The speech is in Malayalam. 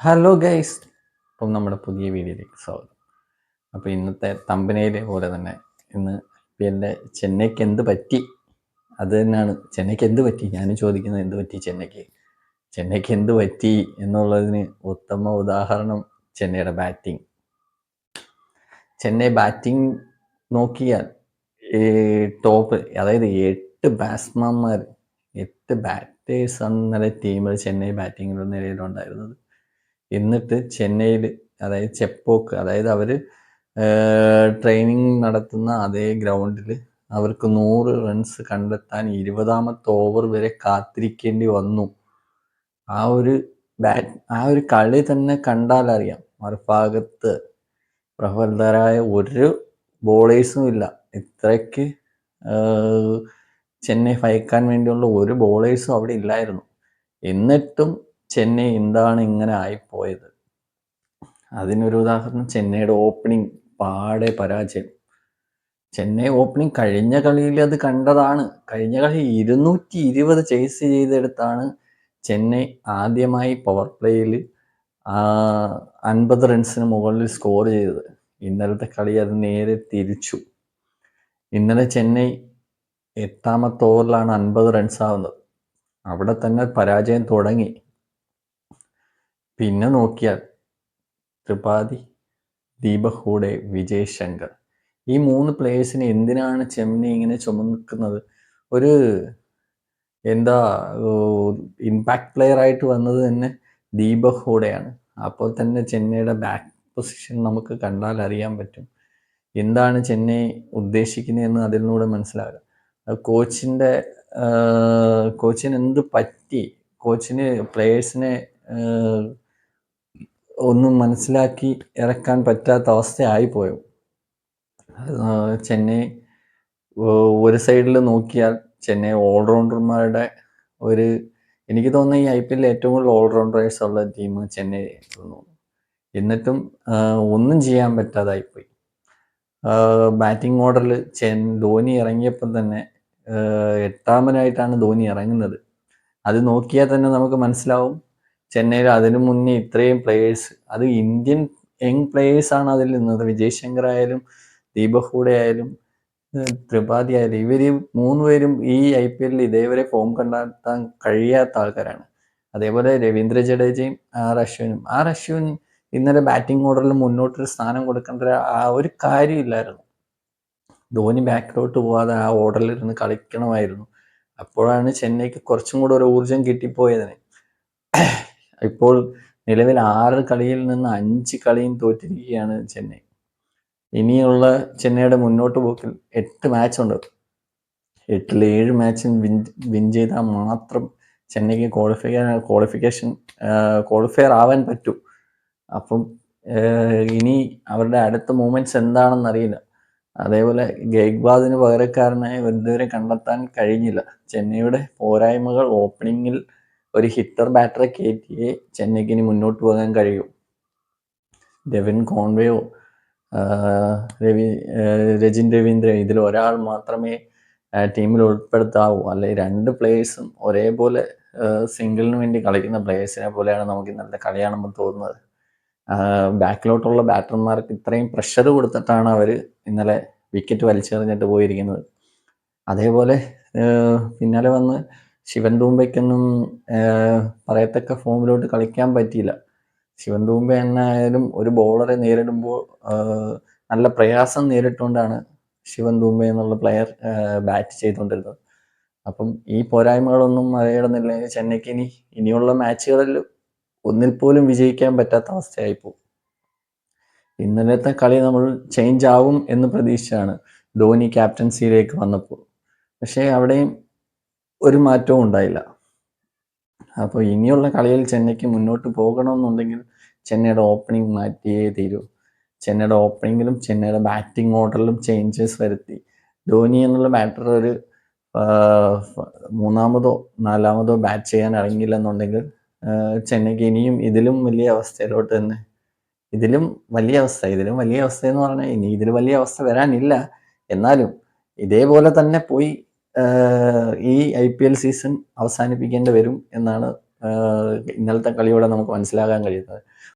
ഹലോ ഗൈസ് അപ്പം നമ്മുടെ പുതിയ വീഡിയോയിലേക്ക് സ്വാഗതം. അപ്പോൾ ഇന്നത്തെ തമ്പനയിലെ പോലെ തന്നെ ഇന്ന് പി എന്റെ ചെന്നൈക്ക് എന്ത് പറ്റി? അത് തന്നെയാണ്. ചെന്നൈക്ക് എന്ത് പറ്റി? ഞാനും ചോദിക്കുന്നത് എന്ത് പറ്റി ചെന്നൈക്ക്? ചെന്നൈക്ക് എന്ത് പറ്റി എന്നുള്ളതിന് ഉത്തമ ഉദാഹരണം ചെന്നൈയുടെ ബാറ്റിംഗ് ചെന്നൈ ബാറ്റിംഗ് നോക്കിയാൽ ടോപ്പ് അതായത് എട്ട് ബാറ്റ്സ്മാന്മാർ എട്ട് ബാറ്റേഴ്സാണ് ഇന്നലെ ടീമിൽ ചെന്നൈ ബാറ്റിങ്ങിൽ നിലയിലുണ്ടായിരുന്നത് എന്നിട്ട് ചെന്നൈയിൽ അതായത് ചെപ്പോക്ക് അതായത് അവർ ട്രെയിനിങ് നടത്തുന്ന അതേ ഗ്രൗണ്ടിൽ അവർക്ക് നൂറ് റൺസ് കണ്ടെത്താൻ ഇരുപതാമത്തെ ഓവർ വരെ കാത്തിരിക്കേണ്ടി വന്നു. ആ ഒരു ബാറ്റ് ആ ഒരു കളി തന്നെ കണ്ടാലറിയാം. മറുഭാഗത്ത് പ്രഫലതരായ ഒരു ബോളേഴ്സും ഇല്ല. ഇത്രയ്ക്ക് ചെന്നൈ ഭയക്കാൻ വേണ്ടിയുള്ള ഒരു ബോളേഴ്സും അവിടെ ഇല്ലായിരുന്നു. എന്നിട്ടും ചെന്നൈ എന്താണ് ഇങ്ങനെ ആയിപ്പോയത്? അതിനൊരു ഉദാഹരണം ചെന്നൈയുടെ ഓപ്പണിംഗ് പാടെ പരാജയം. ചെന്നൈ ഓപ്പണിംഗ് കഴിഞ്ഞ കളിയിൽ അത് കണ്ടതാണ്. കഴിഞ്ഞ കളി ഇരുന്നൂറ്റി ഇരുപത് ചേസ് ചെയ്തെടുത്താണ് ചെന്നൈ ആദ്യമായി പവർ പ്ലേയിൽ അൻപത് റൺസിന് മുകളിൽ സ്കോർ ചെയ്തത്. ഇന്നലത്തെ കളി അത് നേരെ തിരിച്ചു. ഇന്നലെ ചെന്നൈ എട്ടാമത്തെ ഓവറിലാണ് അൻപത് റൺസ് ആവുന്നത്. അവിടെ തന്നെ പരാജയം തുടങ്ങി. പിന്നെ നോക്കിയാൽ ത്രിപാഠി ദീപഹൂടെ വിജയ് ശങ്കർ ഈ മൂന്ന് പ്ലേയേഴ്സിനെ എന്തിനാണ് ചെമ്മിനി ഇങ്ങനെ ചുമക്കുന്നത് ഒരു എന്താ ഇമ്പാക്ട് പ്ലെയർ ആയിട്ട് വന്നത് തന്നെ ദീപഹൂടെയാണ്. അപ്പോൾ തന്നെ ചെന്നൈയുടെ ബാക്ക് പൊസിഷൻ നമുക്ക് കണ്ടാൽ അറിയാൻ പറ്റും. എന്താണ് ചെന്നൈ ഉദ്ദേശിക്കുന്നതെന്ന് അതിലൂടെ മനസ്സിലാകാം. കോച്ചിന്റെ കോച്ചിന് എന്ത് പറ്റി? കോച്ചിന് പ്ലേയേഴ്സിനെ ഒന്നും മനസ്സിലാക്കി ഇറക്കാൻ പറ്റാത്ത അവസ്ഥയായിപ്പോയോ. ചെന്നൈ ഒരു സൈഡിൽ നോക്കിയാൽ ചെന്നൈ ഓൾറൗണ്ടർമാരുടെ ഒരു എനിക്ക് തോന്നുന്നു ഈ ഐ പി എല്ലിൽ ഏറ്റവും കൂടുതൽ ഓൾറൗണ്ടേഴ്സ് ഉള്ള ടീം ചെന്നൈ തോന്നുന്നു എന്നിട്ടും ഒന്നും ചെയ്യാൻ പറ്റാതായിപ്പോയി. ബാറ്റിംഗ് ഓർഡറിൽ ചെൻ ധോനി ഇറങ്ങിയപ്പോൾ തന്നെ എട്ടാമനായിട്ടാണ് ധോനി ഇറങ്ങുന്നത്. അത് നോക്കിയാൽ തന്നെ നമുക്ക് മനസ്സിലാവും. ചെന്നൈയിൽ അതിനു മുന്നേ ഇത്രയും പ്ലേയേഴ്സ് അത് ഇന്ത്യൻ യങ് പ്ലേയേഴ്സാണ് അതിൽ നിന്നത്. വിജയ് ശങ്കർ ആയാലും ദീപക് ഹൂഡെ ആയാലും ത്രിപാഠി ആയാലും ഇവർ മൂന്ന് പേരും ഈ ഐ പി എല്ലിൽ ഇതേവരെ ഫോം കണ്ടെത്താൻ കഴിയാത്ത ആൾക്കാരാണ്. അതേപോലെ രവീന്ദ്ര ജഡേജയും ആർ അശ്വിനും. ആർ അശ്വിൻ ഇന്നലെ ബാറ്റിംഗ് ഓർഡറിൽ മുന്നോട്ടൊരു സ്ഥാനം കൊടുക്കേണ്ട ആ ഒരു കാര്യമില്ലായിരുന്നു. ധോനി ബാക്കിലോട്ട് പോവാതെ ആ ഓർഡറിൽ ഇരുന്ന് കളിക്കണമായിരുന്നു. അപ്പോഴാണ് ചെന്നൈക്ക് കുറച്ചും കൂടെ ഒരു ഊർജം കിട്ടിപ്പോയതിന്. ഇപ്പോൾ നിലവിൽ ആറ് കളിയിൽ നിന്ന് അഞ്ച് കളിയും തോറ്റിരിക്കുകയാണ് ചെന്നൈ. ഇനിയുള്ള ചെന്നൈയുടെ മുന്നോട്ട് പോക്കിൽ എട്ട് മാച്ചുണ്ട് എട്ടിൽ ഏഴ് മാച്ചും വിൻ വിൻ ചെയ്താൽ മാത്രം ചെന്നൈക്ക് ക്വാളിഫൈ ക്വാളിഫിക്കേഷൻ ക്വാളിഫയർ ആവാൻ പറ്റൂ. അപ്പം ഇനി അവരുടെ അടുത്ത മൂമെന്റ്സ് എന്താണെന്ന് അറിയില്ല. അതേപോലെ ഗേഗ്വാദിന് പകരക്കാരനായി ഇതുവരെ കണ്ടെത്താൻ കഴിഞ്ഞില്ല. ചെന്നൈയുടെ പോരായ്മകൾ ഓപ്പണിങ്ങിൽ ഒരു ഹിറ്റർ ബാറ്ററെ കയറ്റിയേ ചെന്നൈക്ക് ഇനി മുന്നോട്ട് പോകാൻ കഴിയൂ. ഡെവിൻ കോൺവേയോ രവി രജിൻ രവീന്ദ്ര ഇതിൽ ഒരാൾ മാത്രമേ ടീമിൽ ഉൾപ്പെടുത്താവൂ. അല്ലെ രണ്ട് പ്ലേയേഴ്സും ഒരേപോലെ സിംഗിളിന് വേണ്ടി കളിക്കുന്ന പ്ലേയേഴ്സിനെ പോലെയാണ് നമുക്ക് ഇന്നത്തെ കളിയാണെന്ന് തോന്നുന്നത്. ബാക്കിലോട്ടുള്ള ബാറ്റർമാർക്ക് ഇത്രയും പ്രഷർ കൊടുത്തിട്ടാണ് അവർ ഇന്നലെ വിക്കറ്റ് വലിച്ചെറിഞ്ഞിട്ട് പോയിരിക്കുന്നത്. അതേപോലെ പിന്നാലെ വന്ന് ശിവൻ തൂമ്പയ്ക്കൊന്നും പറയത്തക്ക ഫോമിലോട്ട് കളിക്കാൻ പറ്റിയില്ല. ശിവൻ തൂമ്പ എന്നായാലും ഒരു ബോളറെ നേരിടുമ്പോൾ നല്ല പ്രയാസം നേരിട്ടുകൊണ്ടാണ് ശിവൻ തൂമ്പ എന്നുള്ള പ്ലെയർ ബാറ്റ് ചെയ്തുകൊണ്ടിരുന്നത്. അപ്പം ഈ പോരായ്മകളൊന്നും മറികടന്നില്ലെങ്കിൽ ചെന്നൈക്ക് ഇനി ഇനിയുള്ള മാച്ചുകളിൽ ഒന്നിൽ പോലും വിജയിക്കാൻ പറ്റാത്ത അവസ്ഥയായിപ്പോൾ ഇന്നലത്തെ കളി നമ്മൾ ചേഞ്ച് ആവും എന്ന് പ്രതീക്ഷിച്ചാണ് ധോനി ക്യാപ്റ്റൻസിയിലേക്ക് വന്നപ്പോൾ. പക്ഷേ അവിടെയും ഒരു മാറ്റവും ഉണ്ടായില്ല. അപ്പോൾ ഇനിയുള്ള കളിയിൽ ചെന്നൈക്ക് മുന്നോട്ട് പോകണമെന്നുണ്ടെങ്കിൽ ചെന്നൈയുടെ ഓപ്പണിംഗ് മാറ്റിയേ തീരൂ. ചെന്നൈയുടെ ഓപ്പണിങ്ങിലും ചെന്നൈയുടെ ബാറ്റിംഗ് ഓർഡറിലും ചേഞ്ചസ് വരുത്തി. ധോനി എന്നുള്ള ബാറ്റർ ഒരു മൂന്നാമതോ നാലാമതോ ബാറ്റ് ചെയ്യാൻ ഇറങ്ങിയില്ലെന്നുണ്ടെങ്കിൽ ചെന്നൈക്ക് ഇനിയും ഇതിലും വലിയ അവസ്ഥയിലോട്ട് തന്നെ ഇതിലും വലിയ അവസ്ഥ ഇതിലും വലിയ അവസ്ഥ എന്ന് പറഞ്ഞാൽ ഇനി ഇതിൽ വലിയ അവസ്ഥ വരാനില്ല. എന്നാലും ഇതേപോലെ തന്നെ പോയി ഈ ഐ പി എൽ സീസൺ അവസാനിപ്പിക്കേണ്ടി വരും എന്നാണ് ഇന്നലത്തെ കളിയോടെ നമുക്ക് മനസ്സിലാക്കാൻ കഴിയുന്നത്.